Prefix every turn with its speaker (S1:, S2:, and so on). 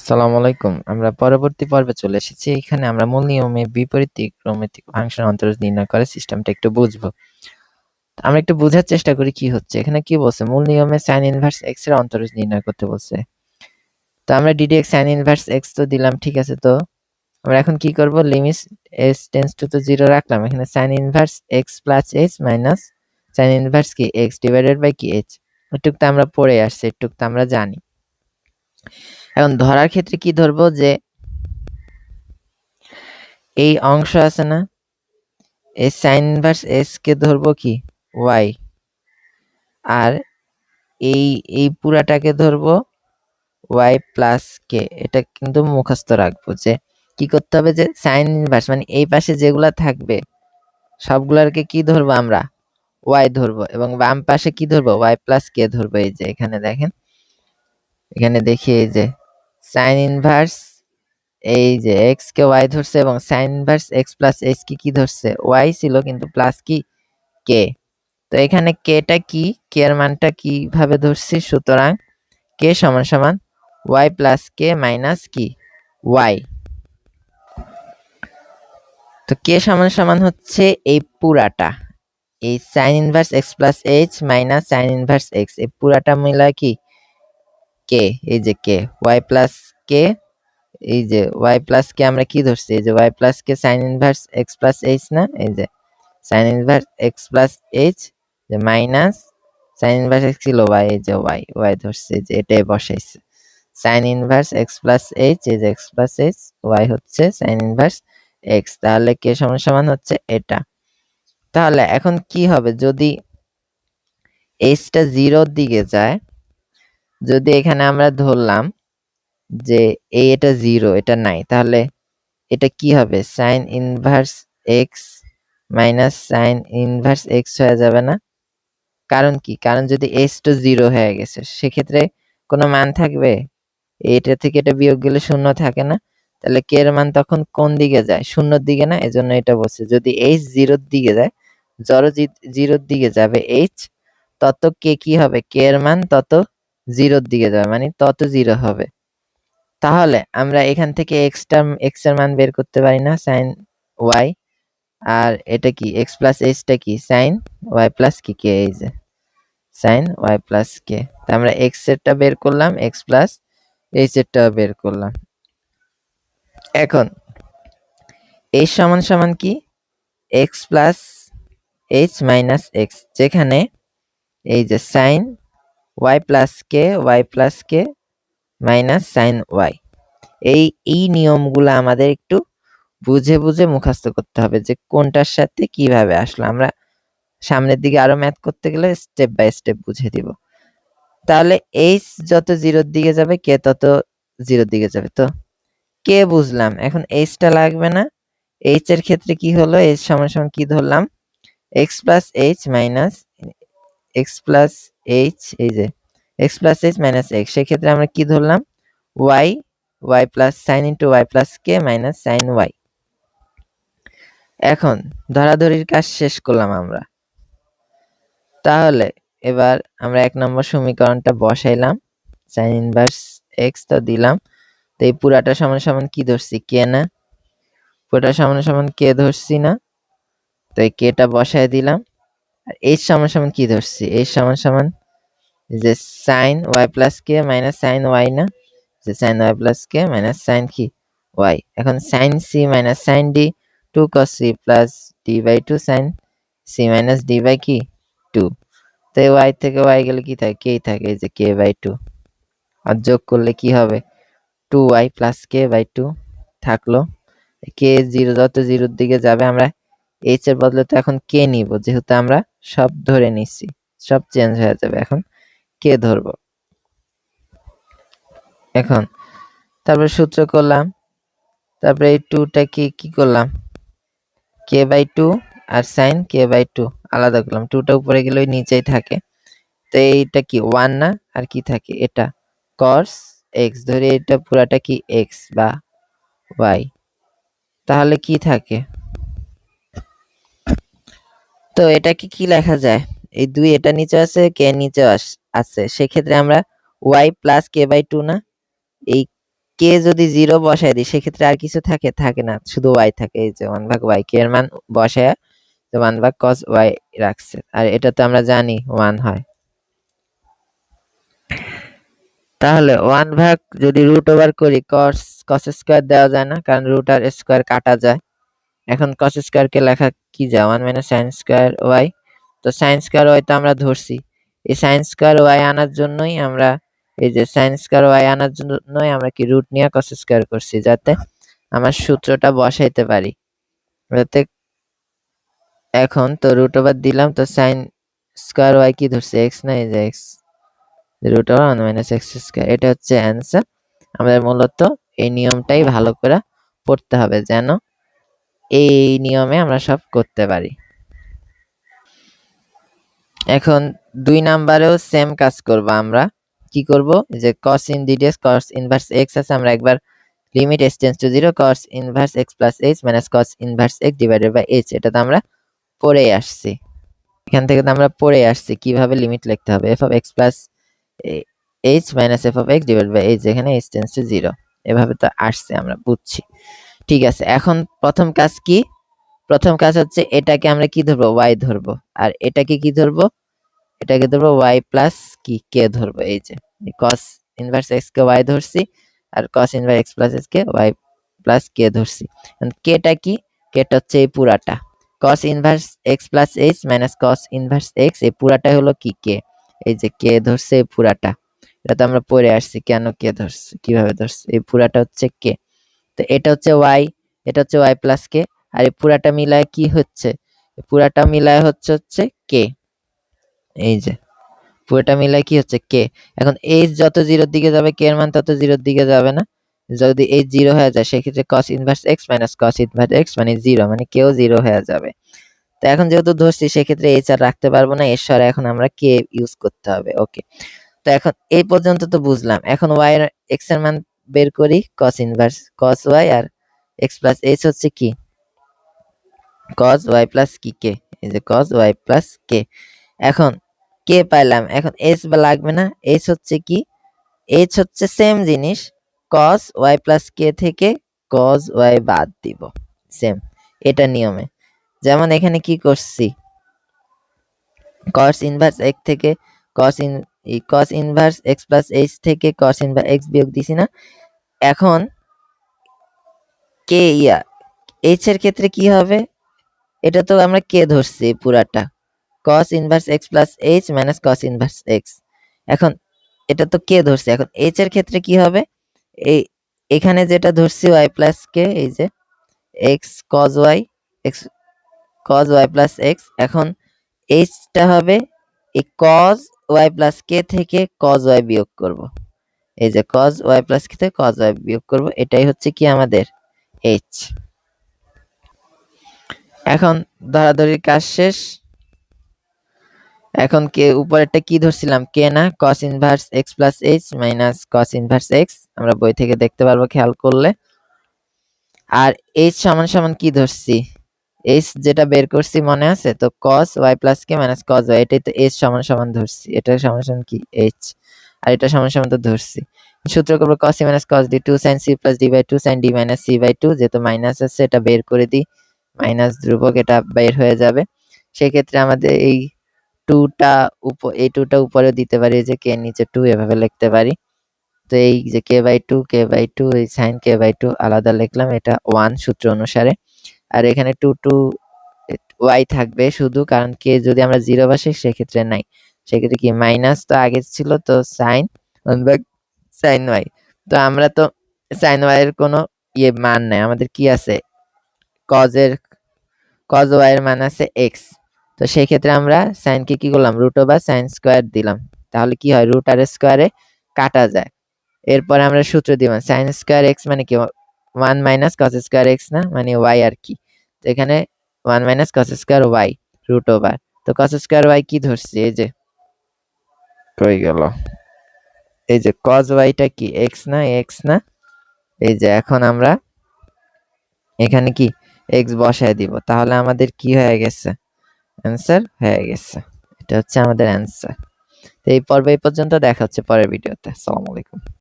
S1: আসসালামু আলাইকুম। আমরা পরবর্তী পর্বে চলে এসেছি। এখানে আমরা মূল নিয়মে বিপরীত ক্রমিক ফাংশন অন্তরজ নির্ণয় করে সিস্টেমটা একটু বুঝব। আমরা একটু বোঝার চেষ্টা করি কি হচ্ছে। এখানে কি বলছে? মূল নিয়মে sin ইনভার্স এক্সের অন্তরজ নির্ণয় করতে বলছে। তো আমরা ddx sin ইনভার্স এক্স তো দিলাম ঠিক আছে তো আমরা এখন কি করব লিমিট এস টেন্স টু তো জিরো রাখলাম। এখানে sin inverse x plus h minus sine inverse কি x ডিভাইডেড বাই কি এইচ এটুক তো আমরা পড়ে আসছি, এটুক তো আমরা জানি। এখন ধরার ক্ষেত্রে কি ধরবো যে এই অংশ আছে না এই সাইন ইনভার্স এস কে ধরবো কি? ওয়াই আর এই এই পুরাটাকে ধরবো ওয়াই প্লাস কে এটা কিন্তু মুখস্থ রাখব যে কি করতে হবে যে সাইন ইনভার্স মানে এই পাশে যেগুলা থাকবে, সবগুলারকে কি ধরবো আমরা? ওয়াই ধরবো এবং বাম পাশে কি ধরবো? ওয়াই প্লাস কে ধরবো। এই যে এখানে দেখেন, এখানে দেখি এই যে সাইন ইনভার্স এই যে এক্স কে ওয়াই ধরছে এবং sine inverse X plus H কি কি ধরছে? ওয়াই ছিল কিন্তু প্লাস কি? কে তো এখানে কেটা কি? কে এর মানটা কীভাবে ধরছি? সুতরাং কে সমান সমান ওয়াই প্লাস কে মাইনাস কি? ওয়াই তো কে সমান সমান হচ্ছে এই পুরাটা। এই sine inverse X plus H minus sine inverse X এই পুরাটা মিলা কি? কে এই যে কে ওয়াই প্লাস কে এই যে ওয়াই প্লাস কে আমরা কি ধরছি? এই যে Y plus K sine inverse X plus H না? এই যে sine inverse X plus H যে মাইনাস সাইন ইনভার্স এক্স ছিল ওয়াই এই যে ওয়াই ওয়াই ধরছে যে এটাই বসাইছে। Sine inverse X plus H এই যে এক্স প্লাস এইচ ওয়াই হচ্ছে সাইন ইনভার্স এক্স তাহলে কে সমান সমান হচ্ছে এটা। তাহলে এখন কি হবে? যদি এইচটা জিরোর দিকে যায় যদি এখানে আমরা ধরলাম যে এই এটা জিরো এটা নাই, তাহলে এটা কি হবে? Sine inverse X minus sine inverse X হয়ে যাবে না। কারণ কি? কারণ যদি এস তো জিরো হয়ে গেছে, সেক্ষেত্রে কোনো মান থাকবে? এটা থেকে এটা বিয়োগ গেলে শূন্য থাকে না। তাহলে কে এর মান তখন কোন দিকে যায়? শূন্যর দিকে না? এজন্য এটা বলছে, যদি এইচ জিরোর দিকে যায়, জড় জিরোর দিকে যাবে এইচ তত কে কি হবে? কে এর মান তত জিরোর দিকে যাবে মানে তত জিরো হবে। তাহলে আমরা এখান থেকে এক্সটা এক্সের মান বের করতে পারি না সাইন ওয়াই আর এটা কি এক্স প্লাস এইচটা কি সাইন ওয়াই প্লাস কি কে এই যে সাইন ওয়াই প্লাস কে তা আমরা এক্স এরটা বের করলাম এক্স প্লাস এইচ এরটা বের করলাম। এখন এইচ সমান সমান কি X plus H minus X যেখানে এই যে sine Y plus K Y plus K minus sine Y এই এই নিয়মগুলো আমাদের একটু বুঝে বুঝে মুখস্থ করতে হবে যে কোনটার সাথে কীভাবে আসলো। আমরা সামনের দিকে আরও ম্যাথ করতে গেলে স্টেপ বাই স্টেপ বুঝে দিব। তাহলে এইচ যত জিরোর দিকে যাবে কে তত জিরোর দিকে যাবে। তো কে বুঝলাম, এখন এইচটা লাগবে না। এইচ এর ক্ষেত্রে কি হলো? এইচ সমান সমান কি ধরলাম? X plus H minus X plus H এই যে X plus H minus X সেক্ষেত্রে আমরা কি ধরলাম? Y Y plus sine into Y plus K minus sine Y এখন ধরাধরির কাজ শেষ করলাম আমরা। তাহলে এবার আমরা এক নম্বর সমীকরণটা বসাইলাম। সাইন ইনভার্স এক্স তো দিলাম। তো এই পুরাটা সমান সমান কি ধরছি? কে না। পুরাটা সমান সমান কে ধরছি না। তো এই কেটা বসাই দিলাম। আর এইচ সমান সমান কি ধরছি? এইচ সমান সমান যে sine Y plus K minus sine Y না? যে sine Y plus K minus sine কি? ওয়াই এখন sine C minus sine D two cos C plus D by two sine C minus D by কি? Two তো Y থেকে Y গেলে কি থাকে? কেই থাকে যে কে বাই টু আর যোগ করলে কি হবে? Two Y plus K by two থাকল। কে জিরো যত জিরোর দিকে যাবে আমরা এইচ এর বদলে তো এখন কে নিব? যেহেতু আমরা সব ধরে নিচ্ছি সব চেঞ্জ হয়ে যাবে এখন। কে ধরব? এখন। তারপর সূত্র করলাম। তারপরে এই টুটা কি কি করলাম? কে বাই টু আর সাইন কে বাই টু আলাদা করলাম। টুটা উপরে গেলে নিচেই থাকে। তো এইটা কি ওয়ান না? আর কি থাকে? এটা। কস এক্স ধরে এটা পুরাটা কি এক্স বা ওয়াই তাহলে কি থাকে? তো এটাকে কি কি লেখা যায়? এই দুই এটা নিচে আছে, কে নিচে আছে। সেক্ষেত্রে আমরা Y plus K by two না? এই কে যদি জিরো বসায় দিই, সেক্ষেত্রে আর কিছু থাকে? থাকে না। শুধু ওয়াই থাকে। এই যে ওয়ান ভাগ ওয়াই কে এর মান বসায়, তো ওয়ান ভাগ কস ওয়াই রাখছে। আর এটা তো আমরা জানি ওয়ান হয়। তাহলে ওয়ান ভাগ যদি রুট ওভার করি কস কস স্কোয়ার দেওয়া যায় না? কারণ রুট আর স্কোয়ার কাটা যায়। এখন কস স্কোয়ারকে লেখা কি যায় one minus sine square Y তো সাইন স্কোয়ার ওয়াই তো আমরা ধরছি। এই সাইন স্কোয়ার ওয়াই আনার জন্যই আমরা, এই যে সাইন স্কোয়ার ওয়াই আনার জন্যই আমরা কি রুট নিয়ে কস স্কোয়ার করছি, যাতে আমার সূত্রটা বসাইতে পারি। যাতে এখন তো রুট ওভার দিলাম, তো সাইন স্কোয়ার ওয়াই কি ধরছে? এক্স না এই যে X root over one minus X square এটা হচ্ছে অ্যান্সার আমাদের মূলত এই নিয়মটাই ভালো করে পড়তে হবে যেন এই নিয়মে আমরা সব করতে পারি। এখন দুই নাম্বারেও সেম কাজ করব আমরা। কি করব? যে cos in DDS cos inverse x আছে, আমরা একবার limit s tends to 0 cos inverse x plus h cos inverse x divided by h এটা তো আমরা পড়ে আসছি। এখান থেকে তো আমরা পড়ে আসছি, কীভাবে লিমিট লিখতে হবে? f of x h f of x divided by h যেখানে h টেন্স টু 0 এভাবে তো আসছে, আমরা বুঝছি। ঠিক আছে, এখন প্রথম কাজ কি? প্রথম কাজ হচ্ছে এটাকে আমরা কি ধরবো? ওয়াই ধরবো। আর এটাকে কি ধরবো? এটাকে ধরবো ওয়াই প্লাস কি? কে ধরবো। এই যে কস ইনভার্স এক্স কে ওয়াই ধরছি আর cos inverse X plus h কে ওয়াই প্লাস কে ধরছি। কেটা কি? কেটা হচ্ছে এই পুরাটা। Cos inverse X plus H minus cos inverse X এই পুরাটা হলো কি কে এই যে কে ধরছে এই পুরাটা। এটা তো আমরা পড়ে আসছি, কেন কে ধরছে? কীভাবে ধরছে? এই পুরাটা হচ্ছে কে তো এটা হচ্ছে y, এটা হচ্ছে y প্লাস কে আর এই পুরাটা মিলায় কি হচ্ছে? পুরাটা মিলায় হচ্ছে হচ্ছে কে এই যে, পুরোটা মিলায় কি হচ্ছে? কে এখন এই যত জিরোর দিকে যাবে কে এর মান তত জিরোর দিকে যাবে না। যদি এই জিরো হয়ে যায়, সেক্ষেত্রে cos inverse x minus cos inverse x মানে জিরো মানে কেও জিরো হয়ে যাবে। তো এখন যেহেতু ধরছি, সেক্ষেত্রে এইচ আর রাখতে পারব না, এর সরে এখন আমরা কে ইউজ করতে হবে ওকে তো এখন এই পর্যন্ত তো বুঝলাম, এখন এর x এর মান বের করি, cos ইনভার্স cos y আর x প্লাস h হচ্ছে কি? cos y প্লাস কি কে? এই যে cos y প্লাস কে। এখন কে পাইলাম? এখন এস বা লাগবে না। এস হচ্ছে কি? এইচ হচ্ছে সেম জিনিস, cos y প্লাস কে থেকে cos y বাদ দিব। সেম এটা নিয়মে। যেমন এখানে কি করছি? cos ইনভার্স x থেকে cos in cos inverse x plus h থেকে cos ইনভার্স x বিয়োগ দিছি না। এখন কে ইয়া? এইচ এর ক্ষেত্রে কি হবে? এটা তো আমরা কে ধরছি পুরাটা? Cos inverse x plus h minus cos inverse x এখন এটা তো কে ধরছে? এখন h এর ক্ষেত্রে কি হবে? এই এখানে যেটা ধরছি y প্লাস কে এই যে x cos y, x cos y plus x এখন h টা হবে এই cos y প্লাস কে থেকে cos y বিয়োগ করব। এই যে cos y প্লাস কে থেকে cos y বিয়োগ করব, এটাই হচ্ছে কি আমাদের h এখন ধরাধরির কাজ শেষ। এখন কে উপরেরটা কি ধরছিলাম? কে না? cos inverse x plus h minus cos inverse x আমরা বই থেকে দেখতে পারব খেয়াল করলে। আর h সমান সমান কি ধরছি? h যেটা বের করছি মনে আছে? তো cos y plus K minus cos y, এটাই তো h সমান সমান ধরছি। এটা সমান সমান কি? h আর এটা সমান সমান তো ধরছি। সূত্র করব cos c minus cos d 2 sin c plus d by 2 sin d minus c by 2 যেহেতু মাইনাস আছে, এটা বের করে দিই। মাইনাস ধ্রুবক এটা বের হয়ে যাবে। সেক্ষেত্রে আমাদের এই টুটা উপ, এই টুটা উপরে দিতে পারি যে কে নিচে টু এভাবে লিখতে পারি। তো এই যে টু কে বাই টু এই সাইন কে বাই টু আলাদা লিখলাম, এটা ওয়ান সূত্র অনুসারে। আর এখানে টু টু ওয়াই থাকবে শুধু, কারণ কে যদি আমরা জিরো বসে সেক্ষেত্রে নাই। সেক্ষেত্রে কি? মাইনাস তো আগে ছিল, তো সাইন সাইন ওয়াই তো আমরা তো সাইন ওয়াই এর কোনো ইয়ে মান নাই। আমাদের কি আছে? কজের, কজ ওয়াই এর মান আছে এক্স। তো সেই ক্ষেত্রে আমরা সাইনকে কি করলাম? রুট ওভার সাইন স্কোয়ার দিলাম। তাহলে কি হয়? রুট আর স্কোয়ারে কাটা যায়। এরপর আমরা সূত্র দিলাম সাইন স্কোয়ার এক্স মানে কি? One minus cos square X না? মানে ওয়াই আর কি। তো এখানে one minus cos square Y, root over. তো কস স্কোয়ার ওয়াই কি ধরছি? এই যে। কই গেল। এই যে কজ ওয়াইটা কি? এক্স না এক্স না? এই যে এখন আমরা এখানে কি? এক্স বসায় দিব। তাহলে আমাদের কি হয়ে গেছে? অ্যান্সার হয়ে গেছে। এটা হচ্ছে আমাদের অ্যান্সার তো এই পর্বে পর্যন্ত দেখা হচ্ছে পরের ভিডিওতে। আসসালামু আলাইকুম।